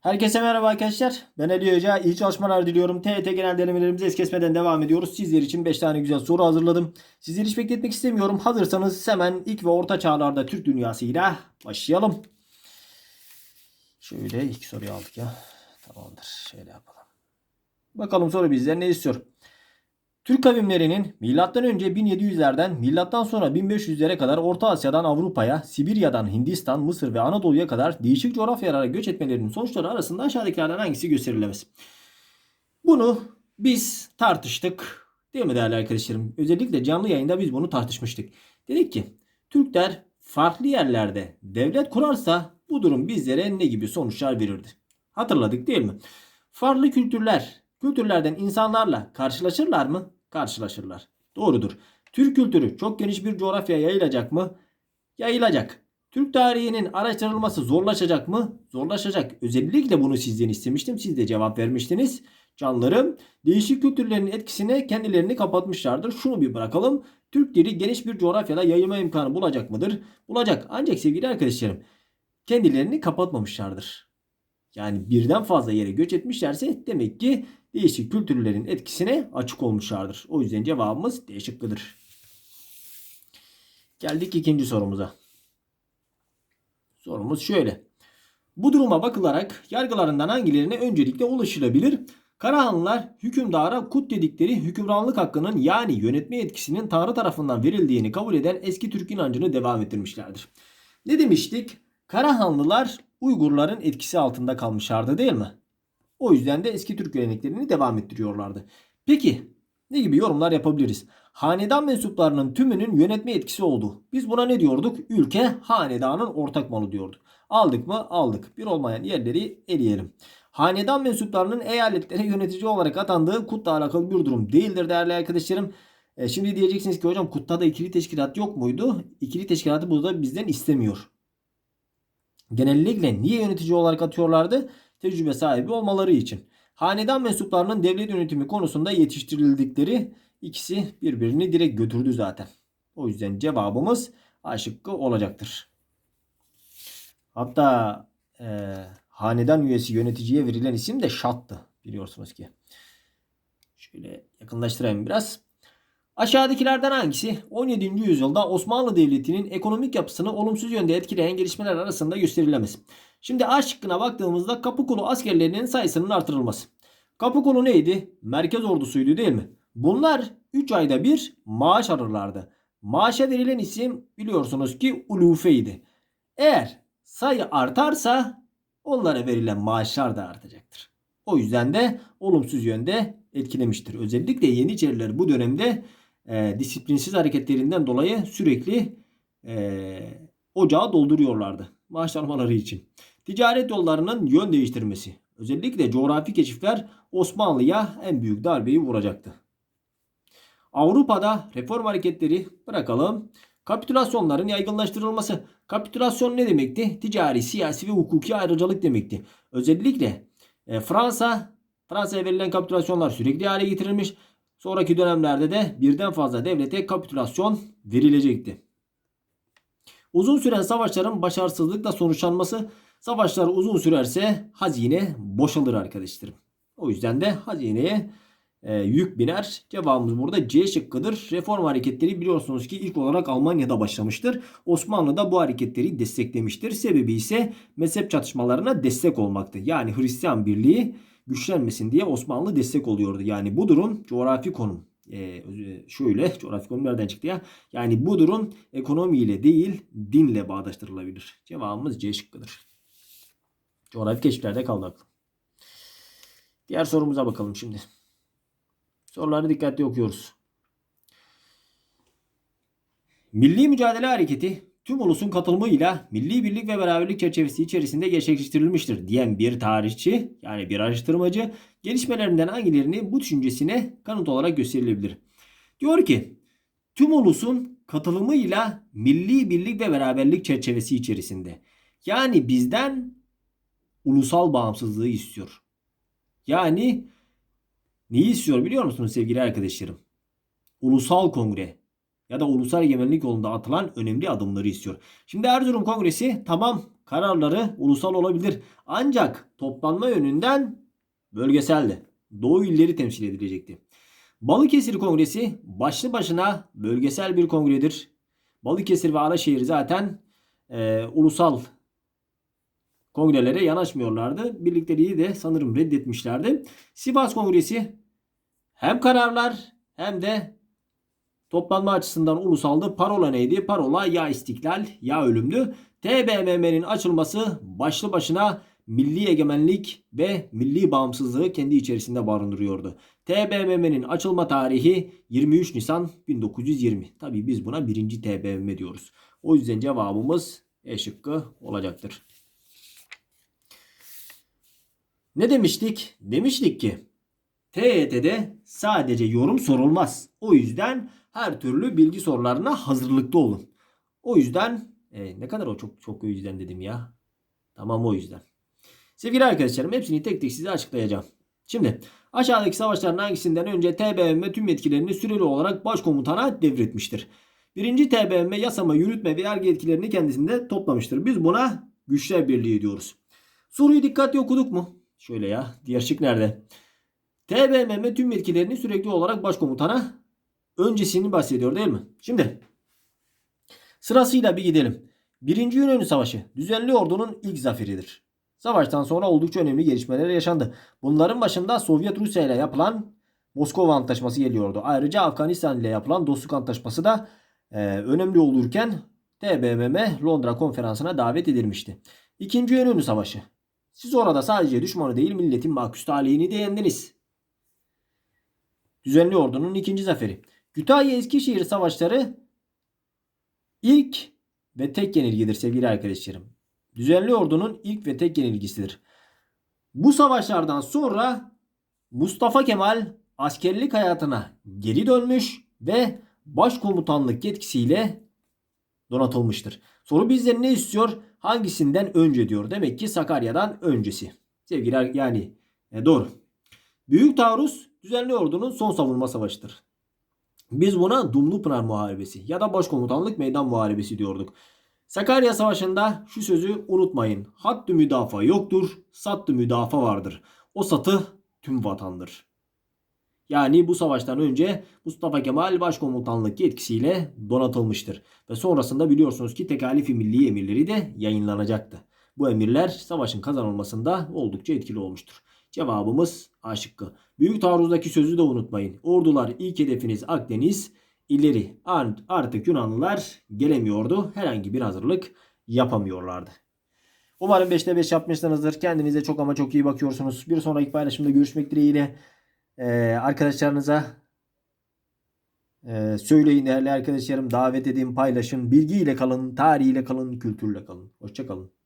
Herkese merhaba arkadaşlar. Ben Ali Hoca. İyi çalışmalar diliyorum. TET genel denemelerimize es kesmeden devam ediyoruz. Sizler için 5 tane güzel soru hazırladım. Sizleri hiç bekletmek istemiyorum. Hazırsanız hemen ilk ve orta çağlarda Türk dünyasıyla başlayalım. Şöyle ilk soruyu aldık ya. Tamamdır. Şöyle yapalım. Bakalım soru bizden ne istiyor? Türk kavimlerinin önce 1700'lerden milattan sonra 1500'lere kadar Orta Asya'dan Avrupa'ya, Sibirya'dan Hindistan, Mısır ve Anadolu'ya kadar değişik coğrafyalara göç etmelerinin sonuçları arasında aşağıdakilerden hangisi gösterilemez? Bunu biz tartıştık. Değil mi değerli arkadaşlarım? Özellikle canlı yayında biz bunu tartışmıştık. Dedik ki Türkler farklı yerlerde devlet kurarsa bu durum bizlere ne gibi sonuçlar verirdi? Hatırladık değil mi? Farklı kültürler, kültürlerden insanlarla karşılaşırlar mı? Karşılaşırlar. Doğrudur. Türk kültürü çok geniş bir coğrafyaya yayılacak mı? Yayılacak. Türk tarihinin araştırılması zorlaşacak mı? Zorlaşacak. Özellikle bunu sizden istemiştim. Siz de cevap vermiştiniz. Canlarım değişik kültürlerin etkisine kendilerini kapatmışlardır. Şunu bir bırakalım. Türk dili geniş bir coğrafyada yayılma imkanı bulacak mıdır? Bulacak. Ancak sevgili arkadaşlarım kendilerini kapatmamışlardır. Yani birden fazla yere göç etmişlerse demek ki değişik kültürlerin etkisine açık olmuşlardır. O yüzden cevabımız D şıkkıdır. Geldik ikinci sorumuza. Sorumuz şöyle. Bu duruma bakılarak yargılarından hangilerine öncelikle ulaşılabilir? Karahanlılar hükümdara kut dedikleri hükümranlık hakkının yani yönetme yetkisinin Tanrı tarafından verildiğini kabul eden eski Türk inancını devam ettirmişlerdir. Ne demiştik? Karahanlılar Uygurların etkisi altında kalmışlardı değil mi? O yüzden de eski Türk geleneklerini devam ettiriyorlardı. Peki ne gibi yorumlar yapabiliriz? Hanedan mensuplarının tümünün yönetme etkisi oldu. Biz buna ne diyorduk? Ülke hanedanın ortak malı diyorduk. Aldık mı? Aldık. Bir olmayan yerleri eleyelim. Hanedan mensuplarının eyaletlere yönetici olarak atandığı kutla alakalı bir durum değildir değerli arkadaşlarım. E, şimdi diyeceksiniz ki hocam kutta da ikili teşkilat yok muydu? İkili teşkilatı burada bizden istemiyor. Genellikle niye yönetici olarak atıyorlardı? Tecrübe sahibi olmaları için. Hanedan mensuplarının devlet yönetimi konusunda yetiştirildikleri ikisi birbirini direkt götürdü zaten. O yüzden cevabımız A şıkkı olacaktır. Hatta e, hanedan üyesi yöneticiye verilen isim de Şat'tı biliyorsunuz ki. Şöyle yakınlaştırayım biraz. Aşağıdakilerden hangisi 17. yüzyılda Osmanlı Devleti'nin ekonomik yapısını olumsuz yönde etkileyen gelişmeler arasında gösterilemez? Şimdi A şıkkına baktığımızda Kapıkulu askerlerinin sayısının artırılması. Kapıkulu neydi? Merkez ordusuydu değil mi? Bunlar 3 ayda bir maaş alırlardı. Maaşa verilen isim biliyorsunuz ki ulufeydi. Eğer sayı artarsa onlara verilen maaşlar da artacaktır. O yüzden de olumsuz yönde etkilemiştir. Özellikle Yeniçeriler bu dönemde e, disiplinsiz hareketlerinden dolayı sürekli e, ocağı dolduruyorlardı. Maaş almaları için. Ticaret yollarının yön değiştirmesi. Özellikle coğrafi keşifler Osmanlı'ya en büyük darbeyi vuracaktı. Avrupa'da reform hareketleri bırakalım. Kapitülasyonların yaygınlaştırılması. Kapitülasyon ne demekti? Ticari, siyasi ve hukuki ayrıcalık demekti. Özellikle e, Fransa, Fransa'ya verilen kapitülasyonlar sürekli hale getirilmiş. Sonraki dönemlerde de birden fazla devlete kapitülasyon verilecekti. Uzun süren savaşların başarısızlıkla sonuçlanması savaşlar uzun sürerse hazine boşalır arkadaşlarım. O yüzden de hazineye e, yük biner. Cevabımız burada C şıkkıdır. Reform hareketleri biliyorsunuz ki ilk olarak Almanya'da başlamıştır. Osmanlı da bu hareketleri desteklemiştir. Sebebi ise mezhep çatışmalarına destek olmaktı. Yani Hristiyan birliği güçlenmesin diye Osmanlı destek oluyordu. Yani bu durum coğrafi konum. Ee, şöyle coğrafi konum nereden çıktı ya? Yani bu durum ekonomiyle değil dinle bağdaştırılabilir. Cevabımız C şıkkıdır. Coğrafi keşiflerde kaldı aklım. Diğer sorumuza bakalım şimdi. Soruları dikkatli okuyoruz. Milli Mücadele Hareketi tüm ulusun katılımıyla milli birlik ve beraberlik çerçevesi içerisinde gerçekleştirilmiştir diyen bir tarihçi yani bir araştırmacı gelişmelerinden hangilerini bu düşüncesine kanıt olarak gösterilebilir. Diyor ki tüm ulusun katılımıyla milli birlik ve beraberlik çerçevesi içerisinde. Yani bizden ulusal bağımsızlığı istiyor. Yani neyi istiyor biliyor musunuz sevgili arkadaşlarım? Ulusal kongre ya da ulusal egemenlik yolunda atılan önemli adımları istiyor. Şimdi Erzurum Kongresi tamam kararları ulusal olabilir. Ancak toplanma yönünden bölgeseldi. Doğu illeri temsil edilecekti. Balıkesir Kongresi başlı başına bölgesel bir kongredir. Balıkesir ve Alaşehir zaten e, ulusal kongrelere yanaşmıyorlardı. Birlikteliği de sanırım reddetmişlerdi. Sivas Kongresi hem kararlar hem de toplanma açısından ulusaldı. Parola neydi? Parola ya istiklal ya ölümdü. TBMM'nin açılması başlı başına milli egemenlik ve milli bağımsızlığı kendi içerisinde barındırıyordu. TBMM'nin açılma tarihi 23 Nisan 1920. Tabii biz buna birinci TBMM diyoruz. O yüzden cevabımız E şıkkı olacaktır. Ne demiştik? Demiştik ki TYT'de sadece yorum sorulmaz. O yüzden her türlü bilgi sorularına hazırlıklı olun. O yüzden e, ne kadar o çok çok o yüzden dedim ya. Tamam o yüzden. Sevgili arkadaşlarım hepsini tek tek size açıklayacağım. Şimdi aşağıdaki savaşların hangisinden önce TBMM tüm yetkilerini süreli olarak başkomutana devretmiştir? Birinci TBMM yasama, yürütme ve yargı yetkilerini kendisinde toplamıştır. Biz buna güçler birliği diyoruz. Soruyu dikkatli okuduk mu? Şöyle ya. Diğer şık nerede? TBMM tüm yetkilerini sürekli olarak başkomutana öncesini bahsediyor değil mi? Şimdi sırasıyla bir gidelim. Birinci Yunani Savaşı düzenli ordunun ilk zaferidir. Savaştan sonra oldukça önemli gelişmeler yaşandı. Bunların başında Sovyet Rusya ile yapılan Moskova Antlaşması geliyordu. Ayrıca Afganistan ile yapılan Dostluk Antlaşması da e, önemli olurken TBMM Londra Konferansı'na davet edilmişti. İkinci Yunani Savaşı. Siz orada sadece düşmanı değil milletin makus talihini de yendiniz. Düzenli ordunun ikinci zaferi. Kütahya-Eskişehir savaşları ilk ve tek yenilgidir sevgili arkadaşlarım. Düzenli ordunun ilk ve tek yenilgisidir. Bu savaşlardan sonra Mustafa Kemal askerlik hayatına geri dönmüş ve başkomutanlık yetkisiyle donatılmıştır. Soru bizden ne istiyor? Hangisinden önce diyor. Demek ki Sakarya'dan öncesi. Sevgili yani e, doğru. Büyük taarruz düzenli ordunun son savunma savaşıdır. Biz buna Dumlupınar Muharebesi ya da Başkomutanlık Meydan Muharebesi diyorduk. Sakarya Savaşı'nda şu sözü unutmayın. Hattı müdafaa yoktur, sattı müdafaa vardır. O satı tüm vatandır. Yani bu savaştan önce Mustafa Kemal başkomutanlık yetkisiyle donatılmıştır. Ve sonrasında biliyorsunuz ki tekalifi milli emirleri de yayınlanacaktı. Bu emirler savaşın kazanılmasında oldukça etkili olmuştur. Cevabımız A şıkkı. Büyük taarruzdaki sözü de unutmayın. Ordular ilk hedefiniz Akdeniz, ileri artık Yunanlılar gelemiyordu. Herhangi bir hazırlık yapamıyorlardı. Umarım 5'te 5 yapmışsınızdır. Kendinize çok ama çok iyi bakıyorsunuz. Bir sonraki paylaşımda görüşmek dileğiyle. Ee, arkadaşlarınıza e, söyleyin değerli arkadaşlarım. Davet edin, paylaşın. Bilgiyle kalın, tarihiyle kalın, kültürle kalın. Hoşçakalın.